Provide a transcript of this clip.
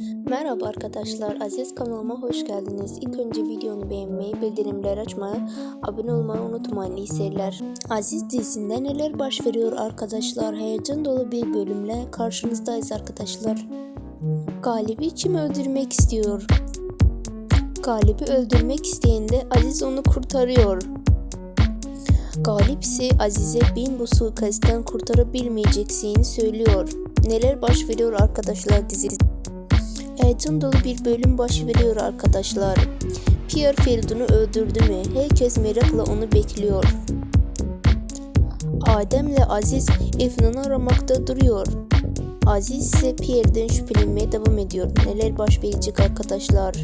Merhaba arkadaşlar, Aziz kanalıma hoş geldiniz. İlk önce videonu beğenmeyi, bildirimleri açmayı, abone olmayı unutmayın. İyi seyirler. Aziz dizisinde neler baş veriyor arkadaşlar? Heyecan dolu bir bölümle karşınızdayız arkadaşlar. Galip'i kim öldürmek istiyor? Galip'i öldürmek isteyende Aziz onu kurtarıyor. Galip ise Aziz'e bin bu suikastten kurtarabilmeyeceksini söylüyor. Neler baş veriyor arkadaşlar dizide? Heyecan dolu bir bölüm baş veriyor arkadaşlar. Pierre Feridun'u öldürdü mü? Herkes merakla onu bekliyor. Adem'le Aziz Efnan'ı aramakta duruyor. Aziz ise Pierre'den şüphelenmeye devam ediyor. Neler baş verecek arkadaşlar?